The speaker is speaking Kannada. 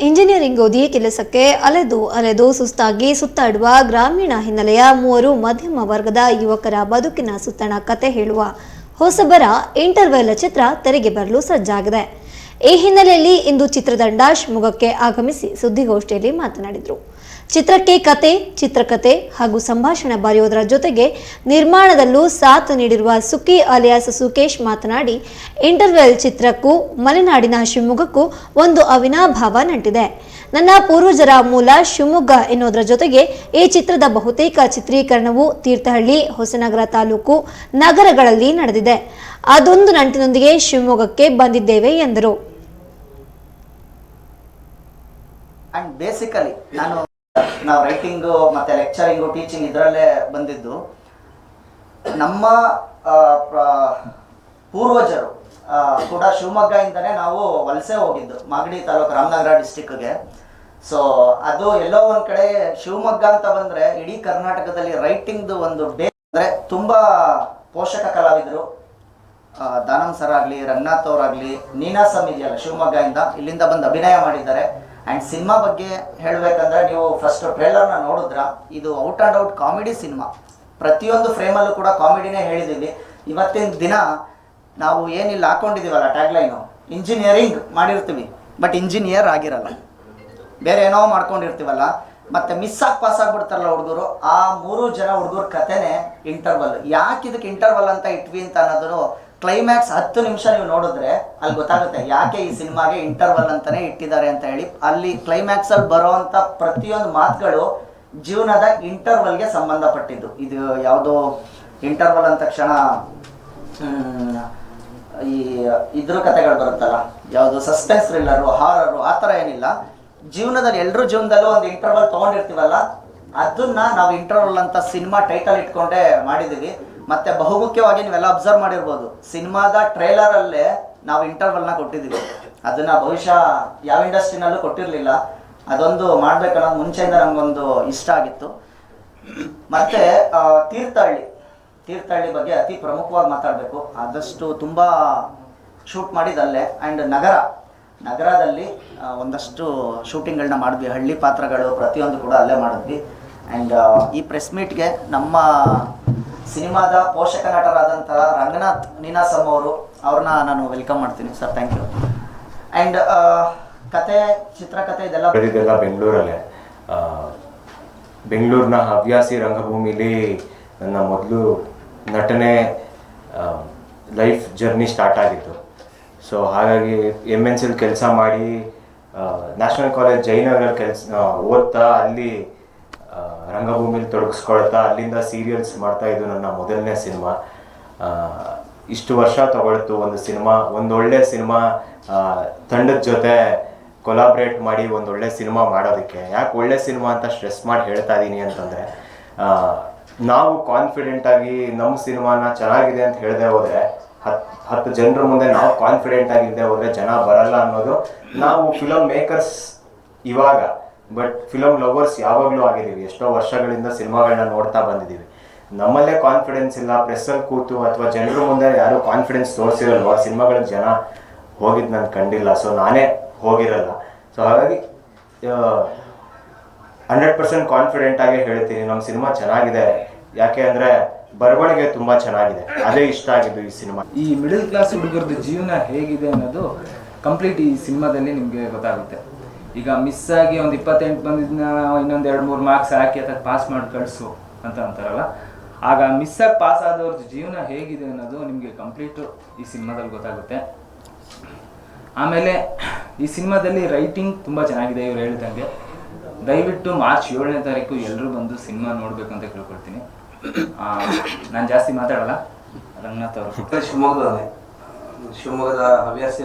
ಇಂಜಿನಿಯರಿಂಗ್ ಓದಿ ಕೆಲಸಕ್ಕೆ ಅಲೆದು ಅಲೆದು ಸುಸ್ತಾಗಿ ಸುತ್ತಾಡುವ ಗ್ರಾಮೀಣ ಹಿನ್ನೆಲೆಯ ಮೂವರು ಮಧ್ಯಮ ವರ್ಗದ ಯುವಕರ ಬದುಕಿನ ಸುತ್ತಣ ಕತೆ ಹೇಳುವ ಹೊಸಬರ ಇಂಟರ್ವೆಲ್ ಚಿತ್ರ ತೆರೆಗೆ ಬರಲು ಸಜ್ಜಾಗಿದೆ. ಈ ಹಿನ್ನೆಲೆಯಲ್ಲಿ ಇಂದು ಚಿತ್ರತಂಡ ಶಿವಮೊಗ್ಗಕ್ಕೆ ಆಗಮಿಸಿ ಸುದ್ದಿಗೋಷ್ಠಿಯಲ್ಲಿ ಮಾತನಾಡಿದರು. ಚಿತ್ರಕ್ಕೆ ಕತೆ, ಚಿತ್ರಕತೆ ಹಾಗೂ ಸಂಭಾಷಣೆ ಬರೆಯೋದರ ಜೊತೆಗೆ ನಿರ್ಮಾಣದಲ್ಲೂ ಸಾಥ್ ನೀಡಿರುವ ಸುಕಿ ಅಲಿಯಾಸ್ ಸುಕೇಶ್ ಮಾತನಾಡಿ, ಇಂಟರ್ವೆಲ್ ಚಿತ್ರಕ್ಕೂ ಮಲೆನಾಡಿನ ಶಿವಮೊಗ್ಗಕ್ಕೂ ಒಂದು ಅವಿನಾಭಾವ ನಂಟಿದೆ. ನನ್ನ ಪೂರ್ವಜರ ಮೂಲ ಶಿವಮೊಗ್ಗ ಎನ್ನುವುದರ ಜೊತೆಗೆ ಈ ಚಿತ್ರದ ಬಹುತೇಕ ಚಿತ್ರೀಕರಣವು ತೀರ್ಥಹಳ್ಳಿ, ಹೊಸನಗರ ತಾಲೂಕು ನಗರಗಳಲ್ಲಿ ನಡೆದಿದೆ. ಅದೊಂದು ನಂಟಿನೊಂದಿಗೆ ಶಿವಮೊಗ್ಗಕ್ಕೆ ಬಂದಿದ್ದೇವೆ ಎಂದರು. ಅಂಡ್ ಬೇಸಿಕಲಿ ನಾನು ನಾವು ರೈಟಿಂಗು ಮತ್ತೆ ಲೆಕ್ಚರಿಂಗು ಟೀಚಿಂಗ್ ಇದರಲ್ಲೇ ಬಂದಿದ್ದು. ನಮ್ಮ ಪೂರ್ವಜರು ಕೂಡ ಶಿವಮೊಗ್ಗದಿಂದನೇ ನಾವು ವಲಸೆ ಹೋಗಿದ್ದು, ಮಾಗಡಿ ತಾಲೂಕು ರಾಮನಗರ ಡಿಸ್ಟಿಕ್ಗೆ ಸೊ ಅದು ಎಲ್ಲೋ ಒಂದು ಕಡೆ ಶಿವಮೊಗ್ಗ ಅಂತ ಬಂದ್ರೆ, ಇಡೀ ಕರ್ನಾಟಕದಲ್ಲಿ ರೈಟಿಂಗ್ದು ಒಂದು ಡೇ ಅಂದರೆ ತುಂಬಾ ಪೋಷಕ ಕಲಾವಿದರು. ದಾನಂದ್ ಸರ್ ಆಗಲಿ, ರಂಗನಾಥ್ ಅವರಾಗಲಿ ನೀನಾಸಮ್ ಇದೆಯಲ್ಲ ಶಿವಮೊಗ್ಗದಿಂದ ಇಲ್ಲಿಂದ ಬಂದು ಅಭಿನಯ ಮಾಡಿದ್ದಾರೆ. ಆ್ಯಂಡ್ ಸಿನಿಮಾ ಬಗ್ಗೆ ಹೇಳಬೇಕಂದ್ರೆ ನೀವು ಫಸ್ಟ್ ಟ್ರೇಲರ್ನ ನೋಡಿದ್ರ, ಇದು out and out comedy cinema. ಪ್ರತಿಯೊಂದು ಫ್ರೇಮಲ್ಲೂ ಕೂಡ ಕಾಮಿಡಿನೇ ಹೇಳಿದ್ದೀವಿ ಇವತ್ತಿನ ದಿನ ನಾವು ಏನಿಲ್ಲ ಹಾಕೊಂಡಿದ್ದೀವಲ್ಲ ಟ್ಯಾಗ್ಲೈನು ಇಂಜಿನಿಯರಿಂಗ್ ಮಾಡಿರ್ತೀವಿ. ಬಟ್ ಇಂಜಿನಿಯರ್ ಆಗಿರಲ್ಲ. ಬೇರೆ ಏನೋ ಮಾಡ್ಕೊಂಡಿರ್ತೀವಲ್ಲ, ಮತ್ತು ಮಿಸ್ ಆಗಿ ಪಾಸ್ ಆಗಿಬಿಡ್ತಾರಲ್ಲ ಹುಡುಗರು, ಆ ಮೂರು ಜನ ಹುಡುಗರ ಕತೆನೇ ಇಂಟರ್ವಲ್ ಯಾಕೆ ಇದಕ್ಕೆ ಇಂಟರ್ವಲ್ ಅಂತ ಇಟ್ವಿ ಅಂತ ಅನ್ನೋದು ಕ್ಲೈಮ್ಯಾಕ್ಸ್ ಹತ್ತು ನಿಮಿಷ ನೀವು ನೋಡಿದ್ರೆ ಅಲ್ಲಿ ಗೊತ್ತಾಗುತ್ತೆ ಯಾಕೆ ಈ ಸಿನಿಮಾಗೆ ಇಂಟರ್ವಲ್ ಅಂತಾನೆ ಇಟ್ಟಿದ್ದಾರೆ ಅಂತ ಹೇಳಿ. ಅಲ್ಲಿ ಕ್ಲೈಮ್ಯಾಕ್ಸ್ ಅಲ್ಲಿ ಬರುವಂತ ಪ್ರತಿಯೊಂದು ಮಾತುಗಳು ಜೀವನದ ಇಂಟರ್ವಲ್ಗೆ ಸಂಬಂಧಪಟ್ಟಿದ್ದು. ಇದು ಯಾವುದೋ ಇಂಟರ್ವಲ್ ಅಂದ ಕ್ಷಣ ಈ ಇದ್ರ ಕಥೆಗಳು ಬರುತ್ತಲ್ಲ. ಯಾವುದು ಸಸ್ಪೆನ್ಸ್ ಥ್ರಿಲ್ಲರು ಹಾರರು ಆ ಥರ ಏನಿಲ್ಲ. ಜೀವನದಲ್ಲಿ ಎಲ್ಲರೂ ಜೀವನದಲ್ಲೂ ಒಂದು ಇಂಟರ್ವಲ್ ತೊಗೊಂಡಿರ್ತೀವಲ್ಲ, ಅದನ್ನ ನಾವು ಇಂಟರ್ವಲ್ ಅಂತ ಸಿನಿಮಾ ಟೈಟಲ್ ಇಟ್ಕೊಂಡೇ ಮಾಡಿದ್ದೀವಿ. ಮತ್ತೆ ಬಹುಮುಖ್ಯವಾಗಿ ನೀವೆಲ್ಲ ಅಬ್ಸರ್ವ್ ಮಾಡಿರ್ಬೋದು. ಸಿನಿಮಾದ ಟ್ರೇಲರ್ ಅಲ್ಲೇ ನಾವು ಇಂಟರ್ವಲ್ನ ಕೊಟ್ಟಿದ್ದೀವಿ. ಅದನ್ನ ಬಹುಶಃ ಯಾವ ಇಂಡಸ್ಟ್ರಿನಲ್ಲೂ ಕೊಟ್ಟಿರಲಿಲ್ಲ. ಅದೊಂದು ಮಾಡ್ಬೇಕನ್ನೋದು ಮುಂಚೆಯಿಂದ ನಮಗೊಂದು ಇಷ್ಟ ಆಗಿತ್ತು. ಮತ್ತೆ ತೀರ್ಥಹಳ್ಳಿ. ತೀರ್ಥಹಳ್ಳಿ ಬಗ್ಗೆ ಅತಿ ಪ್ರಮುಖವಾಗಿ ಮಾತಾಡಬೇಕು. ಆದಷ್ಟು ತುಂಬ ಶೂಟ್ ಮಾಡಿದಲ್ಲೇ ಆ್ಯಂಡ್ ನಗರ. ನಗರದಲ್ಲಿ ಒಂದಷ್ಟು ಶೂಟಿಂಗ್ಗಳನ್ನ ಮಾಡಿದ್ವಿ. ಹಳ್ಳಿ ಪಾತ್ರಗಳು ಪ್ರತಿಯೊಂದು ಕೂಡ ಅಲ್ಲೇ ಮಾಡಿದ್ವಿ. ಆ್ಯಂಡ್ ಈ ಪ್ರೆಸ್ ಮೀಟ್ಗೆ ನಮ್ಮ ಸಿನಿಮಾದ ಪೋಷಕ ನಟರಾದಂತಹ ರಂಗನಾಥ್ ನೀನಾಸಮ್ ಅವರು, ಅವ್ರನ್ನ ನಾನು ವೆಲ್ಕಮ್ ಮಾಡ್ತೀನಿ ಸರ್ ಥ್ಯಾಂಕ್ ಯು ಆ್ಯಂಡ್ ಕತೆ ಚಿತ್ರಕಥೆ ಇದೆಲ್ಲ ಬೆಂಗಳೂರಲ್ಲೇ. ಬೆಂಗಳೂರಿನ ಹವ್ಯಾಸಿ ರಂಗಭೂಮಿಲಿ ನನ್ನ ಮೊದಲು ನಟನೆ ಲೈಫ್ ಜರ್ನಿ ಸ್ಟಾರ್ಟ್ ಆಗಿತ್ತು. ಸೊ ಹಾಗಾಗಿ ಎಂ ಎನ್ ಸಿಲ್ ಕೆಲಸ ಮಾಡಿ ನ್ಯಾಷನಲ್ ಕಾಲೇಜ್ ಜಯನಗರ ಕೆಲಸ ಓದ್ತಾ ಅಲ್ಲಿ ರಂಗಭೂಮಿಲಿ ತೊಡಗಿಸ್ಕೊಳ್ತಾ ಅಲ್ಲಿಂದ ಸೀರಿಯಲ್ಸ್ ಮಾಡ್ತಾ ಇದ್ದು ನನ್ನ ಮೊದಲನೇ ಸಿನಿಮಾ. ಇಷ್ಟು ವರ್ಷ ತಗೊಳ್ತು ಒಂದು ಸಿನಿಮಾ, ಒಂದೊಳ್ಳೆ ಸಿನಿಮಾ ತಂಡದ ಜೊತೆ ಕೊಲಾಬ್ರೇಟ್ ಮಾಡಿ ಒಂದೊಳ್ಳೆ ಸಿನಿಮಾ ಮಾಡೋದಕ್ಕೆ. ಯಾಕೆ ಒಳ್ಳೆ ಸಿನಿಮಾ ಅಂತ ಸ್ಟ್ರೆಸ್ ಮಾಡಿ ಹೇಳ್ತಾ ಇದ್ದೀನಿ ಅಂತಂದರೆ ನಾವು ಕಾನ್ಫಿಡೆಂಟ್ ಆಗಿ ನಮ್ಮ ಸಿನಿಮಾನ ಚೆನ್ನಾಗಿದೆ ಅಂತ ಹೇಳದೆ ಹೋದರೆ ಹತ್ತು ಹತ್ತು ಜನರ ಮುಂದೆ ನಾವು ಕಾನ್ಫಿಡೆಂಟ್ ಆಗಿಲ್ಲದೆ ಹೋದರೆ ಜನ ಬರಲ್ಲ ಅನ್ನೋದು ನಾವು ಫಿಲಮ್ ಮೇಕರ್ಸ್ ಇವಾಗ ಬಟ್ ಫಿಲಮ್ ಲವರ್ಸ್ ಯಾವಾಗಲೂ ಆಗಿದ್ದೀವಿ. ಎಷ್ಟೋ ವರ್ಷಗಳಿಂದ ಸಿನಿಮಾಗಳನ್ನ ನೋಡ್ತಾ ಬಂದಿದ್ದೀವಿ. ನಮ್ಮಲ್ಲೇ ಕಾನ್ಫಿಡೆನ್ಸ್ ಇಲ್ಲ ಪ್ರೆಸ್ಸಲ್ಲಿ ಕೂತು, ಅಥವಾ ಜನರ ಮುಂದೆ ಯಾರು ಕಾನ್ಫಿಡೆನ್ಸ್ ತೋರಿಸಿರಲ್ವ? ಸಿನಿಮಾಗಳ ಜನ ಹೋಗಿದ್ದು ನಾನು ಕಂಡಿಲ್ಲ. ಸೊ ನಾನೇ ಹೋಗಿರಲ್ಲ. ಸೊ ಹಾಗಾಗಿ ಹಂಡ್ರೆಡ್ ಪರ್ಸೆಂಟ್ ಕಾನ್ಫಿಡೆಂಟ್ ಆಗಿ ಹೇಳ್ತೀನಿ. ನಮ್ಮ ಸಿನಿಮಾ ಚೆನ್ನಾಗಿದೆ. ಯಾಕೆ ಅಂದರೆ, ಬರವಣಿಗೆ ತುಂಬ ಚೆನ್ನಾಗಿದೆ. ಅದೇ ಇಷ್ಟ ಆಗಿದ್ದು ಈ ಸಿನಿಮಾ. ಈ ಮಿಡಲ್ ಕ್ಲಾಸ್ ಹುಡುಗರದ್ದು ಜೀವನ ಹೇಗಿದೆ ಅನ್ನೋದು ಕಂಪ್ಲೀಟ್ ಈ ಸಿನಿಮಾದಲ್ಲಿ ನಿಮಗೆ ಗೊತ್ತಾಗುತ್ತೆ. ಈಗ ಮಿಸ್ ಆಗಿ ಒಂದು ಇಪ್ಪತ್ತೆಂಟು ಬಂದಿದ್ನ, ಇನ್ನೊಂದು ಎರಡು ಮೂರು ಮಾರ್ಕ್ಸ್ ಹಾಕಿ ಅದಕ್ಕೆ ಪಾಸ್ ಮಾಡಿ ಕಳಿಸು ಅಂತ ಅಂತಾರಲ್ಲ? ಆಗ ಮಿಸ್ ಆಗಿ ಪಾಸ್ ಆದವ್ರದ್ದು ಜೀವನ ಹೇಗಿದೆ ಅನ್ನೋದು ನಿಮಗೆ ಕಂಪ್ಲೀಟು ಈ ಸಿನಿಮಾದಲ್ಲಿ ಗೊತ್ತಾಗುತ್ತೆ. ಆಮೇಲೆ ಈ ಸಿನಿಮಾದಲ್ಲಿ ರೈಟಿಂಗ್ ತುಂಬ ಚೆನ್ನಾಗಿದೆ ಇವ್ರು ಹೇಳಿದಂಗೆ. ದಯವಿಟ್ಟು ಮಾರ್ಚ್ ಏಳನೇ ತಾರೀಕು ಎಲ್ಲರೂ ಬಂದು ಸಿನಿಮಾ ನೋಡಬೇಕು ಅಂತ ಕೇಳ್ಕೊಳ್ತೀನಿ. ನಾನು ಜಾಸ್ತಿ ಮಾತಾಡಲ್ಲ. ರಂಗನಾಥ್ ಅವರು. ಶಿವಮೊಗ್ಗದವನೇ. ಶಿವಮೊಗ್ಗದ ಹವ್ಯಾಸಿ